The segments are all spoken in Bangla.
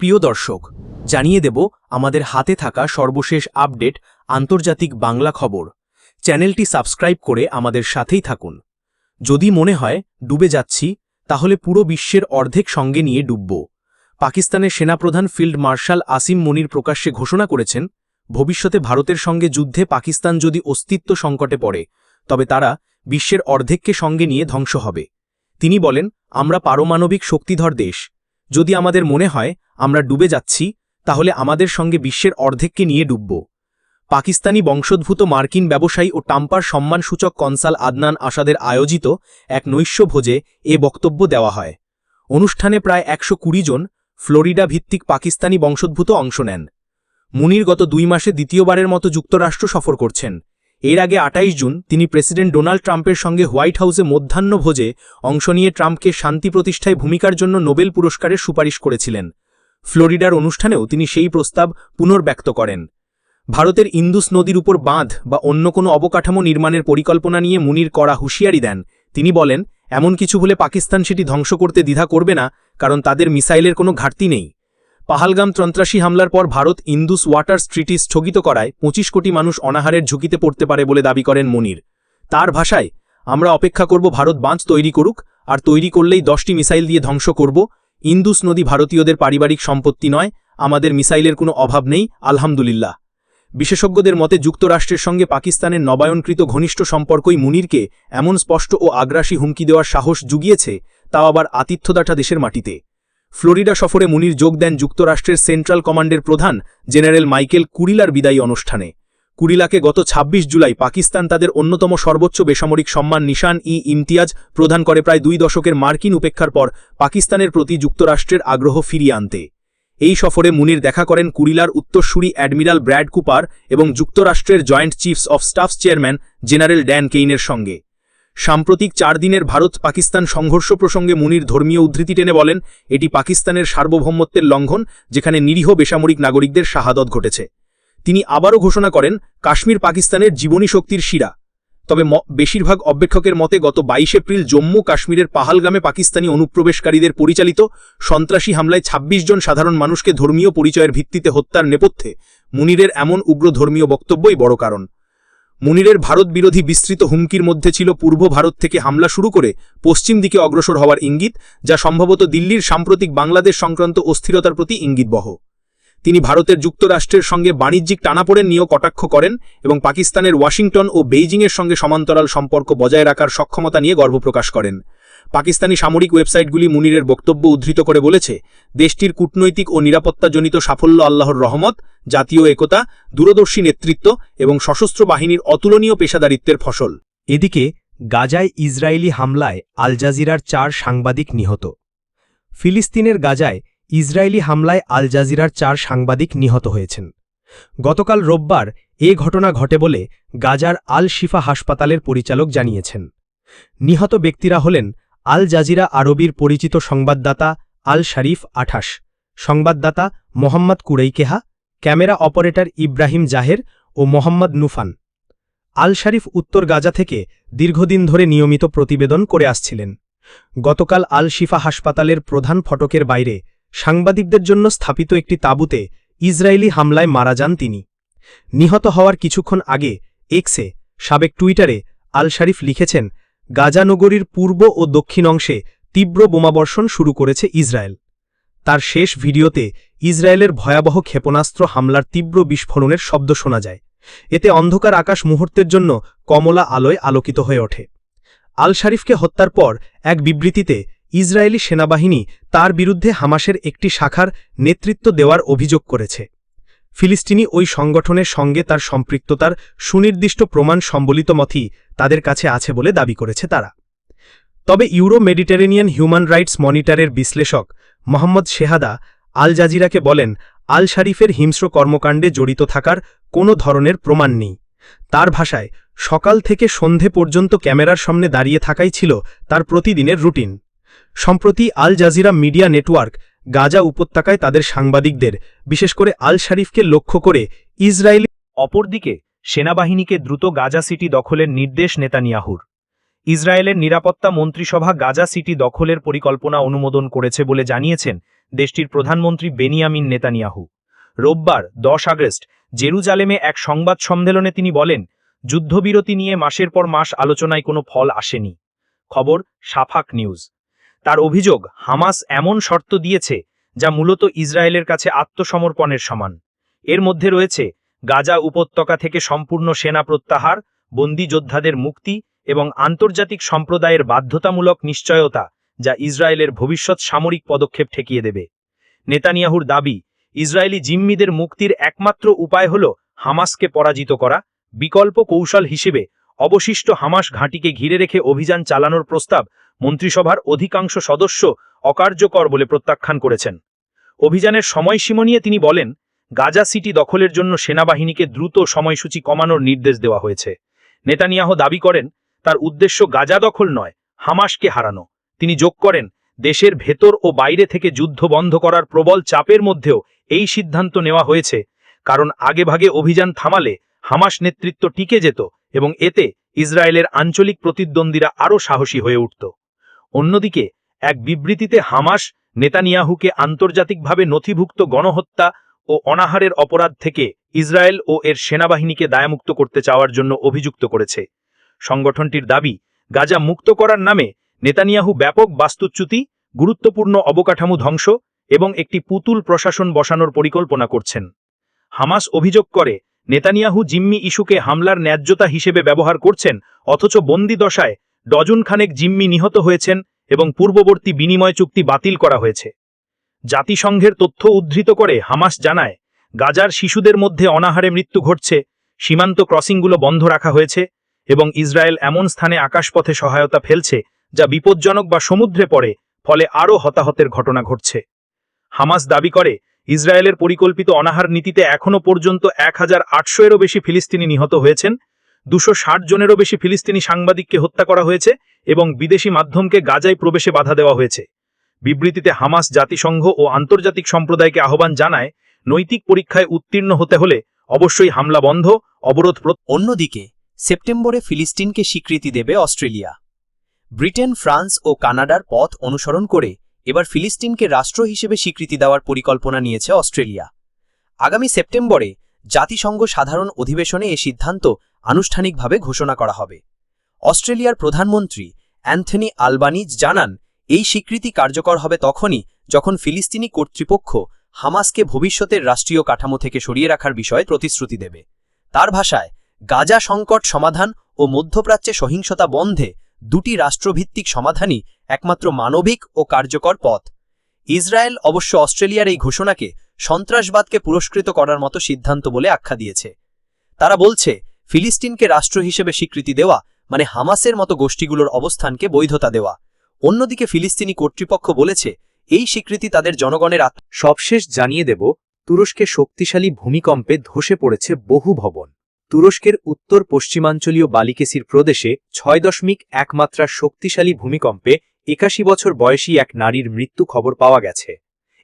প্রিয় দর্শক, জানিয়ে দেব আমাদের হাতে থাকা সর্বশেষ আপডেট আন্তর্জাতিক বাংলা খবর। চ্যানেলটি সাবস্ক্রাইব করে আমাদের সাথেই থাকুন। যদি মনে হয় ডুবে যাচ্ছি, তাহলে পুরো বিশ্বের অর্ধেক সঙ্গে নিয়ে ডুবব। পাকিস্তানের সেনাপ্রধান ফিল্ড মার্শাল আসিম মনির প্রকাশ্যে ঘোষণা করেছেন, ভবিষ্যতে ভারতের সঙ্গে যুদ্ধে পাকিস্তান যদি অস্তিত্ব সংকটে পড়ে, তবে তারা বিশ্বের অর্ধেককে সঙ্গে নিয়ে ধ্বংস হবে। তিনি বলেন, আমরা পারমাণবিক শক্তিধর দেশ। যদি আমাদের মনে হয় আমরা ডুবে যাচ্ছি, তাহলে আমাদের সঙ্গে বিশ্বের অর্ধেককে নিয়ে ডুবব। পাকিস্তানি বংশোদ্ভূত মার্কিন ব্যবসায়ী ও টাম্পার সম্মানসূচক কনসাল আদনান আসাদের আয়োজিত এক নৈশ্য ভোজে এ বক্তব্য দেওয়া হয়। অনুষ্ঠানে প্রায় একশো কুড়ি জন ফ্লোরিডা ভিত্তিক পাকিস্তানি বংশোদ্ভূত অংশ নেন। মুনির গত দুই মাসে দ্বিতীয়বারের মতো যুক্তরাষ্ট্র সফর করছেন। এর আগে আটাইশ জুন তিনি প্রেসিডেন্ট ডোনাল্ড ট্রাম্পের সঙ্গে হোয়াইট হাউসে মধ্যাহ্ন ভোজে অংশ নিয়ে ট্রাম্পকে শান্তি প্রতিষ্ঠায় ভূমিকার জন্য নোবেল পুরস্কারের সুপারিশ করেছিলেন। ফ্লোরিডার অনুষ্ঠানেও তিনি সেই প্রস্তাব পুনর্ব্যক্ত করেন। ভারতের ইন্দুস নদীর উপর বাঁধ বা অন্য কোনো অবকাঠামো নির্মাণের পরিকল্পনা নিয়ে মুনির করা হুঁশিয়ারি দেন। তিনি বলেন, এমন কিছু হলে পাকিস্তান সেটি ধ্বংস করতে দ্বিধা করবে না, কারণ তাদের মিসাইলের কোনো ঘাটতি নেই। পাহালগাম সন্ত্রাসী হামলার পর ভারত ইন্দুস ওয়াটার স্ট্রিটি স্থগিত করায় পঁচিশ কোটি মানুষ অনাহারের ঝুঁকিতে পড়তে পারে বলে দাবি করেন মনির। তার ভাষায়, আমরা অপেক্ষা করব ভারত বাঁধ তৈরি করুক, আর তৈরি করলেই দশটি মিসাইল দিয়ে ধ্বংস করব ইন্দুস নদী ভারতীয়দের পারিবারিক সম্পত্তি নয়, আমাদের মিসাইলের কোনো অভাব নেই, আলহামদুলিল্লাহ। বিশেষজ্ঞদের মতে যুক্তরাষ্ট্রের সঙ্গে পাকিস্তানের নবায়নকৃত ঘনিষ্ঠ সম্পর্কই মুনিরকে এমন স্পষ্ট ও আগ্রাসী হুমকি দেওয়ার সাহস জুগিয়েছে, তাও আবার আতিথ্যদাটা দেশের মাটিতে। ফ্লোরিডা সফরে মুনির যোগ দেন যুক্তরাষ্ট্রের সেন্ট্রাল কমান্ডের প্রধান জেনারেল মাইকেল কুরিলার বিদায়ী অনুষ্ঠানে। কুরিলাকে গত ২৬ জুলাই পাকিস্তান তাদের অন্যতম সর্বোচ্চ বেসামরিক সম্মান নিশান ই ইমতিয়াজ প্রদান করে প্রায় দুই দশকের মার্কিন উপেক্ষার পর পাকিস্তানের প্রতি যুক্তরাষ্ট্রের আগ্রহ ফিরিয়ে আনতে। এই সফরে মুনির দেখা করেন কুরিলার উত্তরসূরি অ্যাডমিরাল ব্র্যাড কুপার এবং যুক্তরাষ্ট্রের joint chiefs of staff chairman general Dan কেইনের সঙ্গে। সাম্প্রতিক চার দিনের ভারত পাকিস্তান সংঘর্ষ প্রসঙ্গে মুনির ধর্মীয় উদ্ধৃতি টেনে বলেন, এটি পাকিস্তানের সার্বভৌমত্বের লঙ্ঘন, যেখানে নিরীহ বেসামরিক নাগরিকদের শাহাদত ঘটেছে। তিনি আবারও ঘোষণা করেন, কাশ্মীর পাকিস্তানের জীবনী শক্তির শিরা। তবে বেশিরভাগ অপেক্ষকের মতে গত বাইশ এপ্রিল জম্মু কাশ্মীরের পাহালগামে পাকিস্তানি অনুপ্রবেশকারীদের পরিচালিত সন্ত্রাসী হামলায় ২৬ জন সাধারণ মানুষকে ধর্মীয় পরিচয়ের ভিত্তিতে হত্যার নেপথ্যে মুনিরের এমন উগ্র ধর্মীয় বক্তব্যই বড় কারণ। মুনিরের ভারত বিরোধী বিস্তৃত হুমকির মধ্যে ছিল পূর্ব ভারত থেকে হামলা শুরু করে পশ্চিম দিকে অগ্রসর হওয়ার ইঙ্গিত, যা সম্ভবত দিল্লির সাম্প্রতিক বাংলাদেশ সংক্রান্ত অস্থিরতার প্রতি ইঙ্গিতবহ। তিনি ভারতের যুক্তরাষ্ট্রের সঙ্গে বাণিজ্যিক টানাপোড়েন নিয়েও কটাক্ষ করেন এবং পাকিস্তানের ওয়াশিংটন ও বেইজিংয়ের সঙ্গে সমান্তরাল সম্পর্ক বজায় রাখার সক্ষমতা নিয়ে গর্ব প্রকাশ করেন। পাকিস্তানি সামরিক ওয়েবসাইটগুলি মুনিরের বক্তব্য উদ্ধৃত করে বলেছে, দেশটির কূটনৈতিক ও নিরাপত্তাজনিত সাফল্য আল্লাহর রহমত, জাতীয় একতা, দূরদর্শী নেতৃত্ব এবং সশস্ত্র বাহিনীর অতুলনীয় পেশাদারিত্বের ফসল। এদিকে, গাজায় ইসরায়েলি হামলায় আল জাজিরার চার সাংবাদিক নিহত। ফিলিস্তিনের গাজায় ইসরায়েলি হামলায় আল জাজিরার চার সাংবাদিক নিহত হয়েছেন। গতকাল রোববার এ ঘটনা ঘটে বলে গাজার আল শিফা হাসপাতালের পরিচালক জানিয়েছেন। নিহত ব্যক্তিরা হলেন আল জাজিরা আরবির পরিচিত সংবাদদাতা আল শরীফ আঠাশ, সংবাদদাতা Mohammed Qraiqea, camera operator Ibrahim Zaher ও মোহাম্মদ নুফান। আল শরীফ উত্তর গাজা থেকে দীর্ঘদিন ধরে নিয়মিত প্রতিবেদন করে আসছিলেন। গতকাল আল শিফা হাসপাতালের প্রধান ফটকের বাইরে সাংবাদিকদের জন্য স্থাপিত একটি তাঁবুতে ইসরায়েলি হামলায় মারা যান তিনি। নিহত হওয়ার কিছুক্ষণ আগে এক্সে সাবেক টুইটারে আল শরীফ লিখেছেন গাজানগরীর পূর্ব ও দক্ষিণ অংশে তীব্র বোমাবর্ষণ শুরু করেছে ইসরায়েল। তার শেষ ভিডিওতে ইসরায়েলের ভয়াবহ ক্ষেপণাস্ত্র হামলার তীব্র বিস্ফোরণের শব্দ শোনা যায়। এতে অন্ধকার আকাশ মুহূর্তের জন্য কমলা আলোয় আলোকিত হয়ে ওঠে। আল শরীফকে হত্যার পর এক বিবৃতিতে ইসরায়েলি সেনাবাহিনী তার বিরুদ্ধে হামাসের একটি শাখার নেতৃত্ব দেওয়ার অভিযোগ করেছে। ফিলিস্তিনি ওই সংগঠনের সঙ্গে তার সম্পৃক্ততার সুনির্দিষ্ট প্রমাণ সম্বলিত মথই তাদের কাছে আছে বলে দাবি করেছে তারা। তবে ইউরো মেডিটেরেনিয়ান হিউম্যান রাইটস মনিটরের বিশ্লেষক মোহাম্মদ শেহাদা আল জাজিরাকে বলেন, আল শারিফের হিংস্র কর্মকাণ্ডে জড়িত থাকার কোনো ধরনের প্রমাণ নেই। তার ভাষায়, সকাল থেকে সন্ধে পর্যন্ত ক্যামেরার সামনে দাঁড়িয়ে থাকাই ছিল তার প্রতিদিনের রুটিন। সম্প্রতি Al Jazeera media network Gaza উপত্যকায় তাদের সাংবাদিকদের, বিশেষ করে আল শারিফকে লক্ষ্য করে ইসরায়েলি অপরদিকে সেনাবাহিনীকে দ্রুত গাজা সিটি দখলের নির্দেশ নেতানিয়াহুর। ইসরায়েলের নিরাপত্তা মন্ত্রিসভা গাজা সিটি দখলের পরিকল্পনা অনুমোদন করেছে বলে জানিয়েছেন দেশটির প্রধানমন্ত্রী বেনিয়ামিন নেতানিয়াহু। রোববার, দশ আগস্ট, জেরুজালেমে এক সংবাদ সম্মেলনে তিনি বলেন, যুদ্ধবিরতি নিয়ে মাসের পর মাস আলোচনায় কোনো ফল আসেনি। খবর, সাফাক নিউজ। তার অভিযোগ হামাস এমন শর্ত দিয়েছে যা মূলত ইসরায়েলের কাছে আত্মসমর্পণের সমান। এর মধ্যে রয়েছে গাজা উপত্যকা থেকে সম্পূর্ণ সেনা প্রত্যাহার, বন্দী যোদ্ধাদের মুক্তি এবং আন্তর্জাতিক সম্প্রদায়ের বাধ্যতামূলক নিশ্চয়তা যা ইসরায়েলের ভবিষ্যৎ সামরিক পদক্ষেপ ঠেকিয়ে দেবে। নেতানিয়াহুর দাবি, ইসরায়েলি জিম্মিদের মুক্তির একমাত্র উপায় হল হামাসকে পরাজিত করা, বিকল্প কৌশল হিসেবে অবশিষ্ট হামাস ঘাঁটিকে ঘিরে রেখে অভিযান চালানোর প্রস্তাব মন্ত্রিসভার অধিকাংশ সদস্য অকার্যকর বলে প্রত্যাখ্যান করেছেন। অভিযানের সময়সীমা নিয়ে তিনি বলেন, গাজা সিটি দখলের জন্য সেনাবাহিনীকে দ্রুত সময়সূচি কমানোর নির্দেশ দেওয়া হয়েছে। নেতানিয়াহ দাবি করেন, তার উদ্দেশ্য গাজা দখল নয়, হামাসকে হারানো। তিনি যোগ করেন, দেশের ভেতর ও বাইরে থেকে যুদ্ধ বন্ধ করার প্রবল চাপের মধ্যেও এই সিদ্ধান্ত নেওয়া হয়েছে, কারণ আগেভাগে অভিযান থামালে হামাস নেতৃত্ব টিকে যেত এবং এতে ইসরায়েলের আঞ্চলিক প্রতিদ্বন্দ্বীরা আরও সাহসী হয়ে উঠত। অন্যদিকে, এক বিবৃতিতে হামাস নেতানিয়াহুকে আন্তর্জাতিকভাবে নথিভুক্ত গণহত্যা ও অনাহারের অপরাধ থেকে ইসরায়েল ও এর সেনাবাহিনীকে দায়মুক্ত করতে চাওয়ার জন্য অভিযুক্ত করেছে। সংগঠনটির দাবি, গাজা মুক্ত করার নামে নেতানিয়াহু ব্যাপক বাস্তুচ্যুতি, গুরুত্বপূর্ণ অবকাঠামো ধ্বংস এবং একটি পুতুল প্রশাসন বসানোর পরিকল্পনা করছেন। হামাস অভিযোগ করে, নেতানিয়াহু জিম্মি ইস্যুকে হামলার ন্যায্যতা হিসেবে ব্যবহার করছেন, অথচ বন্দি দশায় ডজন খানেক জিম্মি নিহত হয়েছেন এবং পূর্ববর্তী বিনিময় চুক্তি বাতিল করা হয়েছে। জাতিসংঘের তথ্য উদ্ধৃত করে হামাস জানায়, গাজার শিশুদের মধ্যে অনাহারে মৃত্যু ঘটছে, সীমান্ত ক্রসিংগুলো বন্ধ রাখা হয়েছে এবং ইসরায়েল এমন স্থানে আকাশপথে সহায়তা ফেলছে যা বিপজ্জনক বা সমুদ্রে পড়ে, ফলে আরও হতাহতের ঘটনা ঘটছে। হামাস দাবি করে, ইসরায়েলের পরিকল্পিত অনাহার নীতিতে এখনও পর্যন্ত এক হাজার আটশো এরও বেশি ফিলিস্তিনি নিহত হয়েছেন দুশো ষাট জনেরও বেশি ফিলিস্তিনি সাংবাদিককে হত্যা করা হয়েছে এবং বিদেশি মাধ্যমকে গাজায় প্রবেশে বাধা দেওয়া হয়েছে। বিবৃতিতে হামাস জাতিসংঘ ও আন্তর্জাতিক সম্প্রদায়কে আহ্বান জানায়, নৈতিক পরীক্ষায় উত্তীর্ণ হতে হলে অবশ্যই হামলা বন্ধ, অবরোধ অন্যদিকে, সেপ্টেম্বরে ফিলিস্তিনকে স্বীকৃতি দেবে অস্ট্রেলিয়া। ব্রিটেন, ফ্রান্স ও কানাডার পথ অনুসরণ করে এবার ফিলিস্তিনকে রাষ্ট্র হিসেবে স্বীকৃতি দেওয়ার পরিকল্পনা নিয়েছে অস্ট্রেলিয়া। আগামী সেপ্টেম্বরে জাতিসংঘ সাধারণ অধিবেশনে এ সিদ্ধান্ত আনুষ্ঠানিকভাবে ঘোষণা করা হবে। অস্ট্রেলিয়ার প্রধানমন্ত্রী অ্যান্থনি আলবানিজ জানান, এই স্বীকৃতি কার্যকর হবে তখনই যখন ফিলিস্তিনি কর্তৃপক্ষ হামাসকে ভবিষ্যতের রাষ্ট্রীয় কাঠামো থেকে সরিয়ে রাখার বিষয়ে প্রতিশ্রুতি দেবে। তার ভাষায়, গাজা সংকট সমাধান ও মধ্যপ্রাচ্যে সহিংসতা বন্ধে দুটি রাষ্ট্রভিত্তিক সমাধানই একমাত্র মানবিক ও কার্যকর পথ। ইসরায়েল অবশ্য অস্ট্রেলিয়ার এই ঘোষণাকে সন্ত্রাসবাদকে পুরস্কৃত করার মতো সিদ্ধান্ত বলে আখ্যা দিয়েছে। তারা বলছে, ফিলিস্তিনকে রাষ্ট্র হিসেবে স্বীকৃতি দেওয়া মানে হামাসের মতো গোষ্ঠীগুলোর অবস্থানকে বৈধতা দেওয়া। অন্যদিকে ফিলিস্তিনি কর্তৃপক্ষ বলেছে, এই স্বীকৃতি তাদের জনগণের আত্ম সবশেষ জানিয়ে দেব, তুরস্কে শক্তিশালী ভূমিকম্পে ধসে পড়েছে বহু ভবন। তুরস্কের উত্তর পশ্চিমাঞ্চলীয় বালিকেসির প্রদেশে ছয় দশমিক এক মাত্রার শক্তিশালী ভূমিকম্পে একাশি বছর বয়সী এক নারীর মৃত্যু খবর পাওয়া গেছে।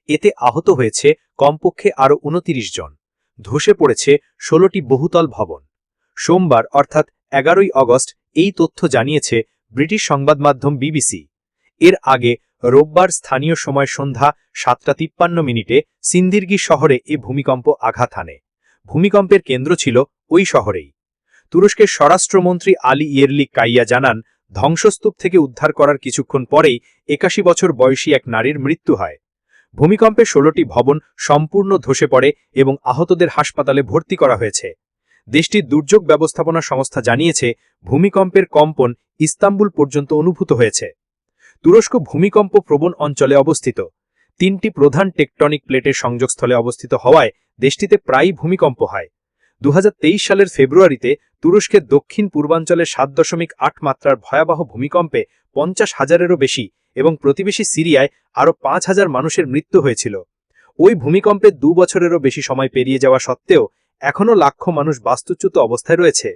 এতে আহত হয়েছে কমপক্ষে আরও উনতিরিশ জন। ধসে পড়েছে ষোলোটি বহুতল ভবন। সোমবার, অর্থাৎ এগারোই অগস্ট, এই তথ্য জানিয়েছে ব্রিটিশ সংবাদ মাধ্যম বিবিসি। এর আগে রোববার স্থানীয় সময় সন্ধ্যা সাতটা তিপ্পান্ন মিনিটে সিন্দিরগি শহরে এ ভূমিকম্প আঘাত হানে। ভূমিকম্পের কেন্দ্র ছিল ওই শহরেই। তুরস্কের স্বরাষ্ট্রমন্ত্রী আলী ইয়েরলিক কাইয়া জানান ধ্বংসস্তূপ থেকে উদ্ধার করার কিছুক্ষণ পরেই একাশি বছর বয়সী এক নারীর মৃত্যু হয়। ভূমিকম্পে ষোলোটি ভবন সম্পূর্ণ ধসে পড়ে এবং আহতদের হাসপাতালে ভর্তি করা হয়েছে। দেশটির দুর্যোগ ব্যবস্থাপনা সংস্থা জানিয়েছে, ভূমিকম্পের কম্পন ইস্তাম্বুল পর্যন্ত অনুভূত হয়েছে। তুরস্ক ভূমিকম্প প্রবণ অঞ্চলে অবস্থিত। তিনটি প্রধান টেকটনিক প্লেটের সংযোগস্থলে অবস্থিত হওয়ায় দেশটিতে প্রায়ই ভূমিকম্প হয়। দু হাজার তেইশ সালের ফেব্রুয়ারিতে তুরস্কের দক্ষিণ পূর্বাঞ্চলে সাত দশমিক আট মাত্রার ভয়াবহ ভূমিকম্পে পঞ্চাশ হাজারেরও বেশি এবং প্রতিবেশী সিরিয়ায় আরও পাঁচ হাজার মানুষের মৃত্যু হয়েছিল। ওই ভূমিকম্পে দু বছরেরও বেশি সময় পেরিয়ে যাওয়া সত্ত্বেও এখনও লাখো মানুষ বাস্তুচ্যুত অবস্থায় রয়েছে।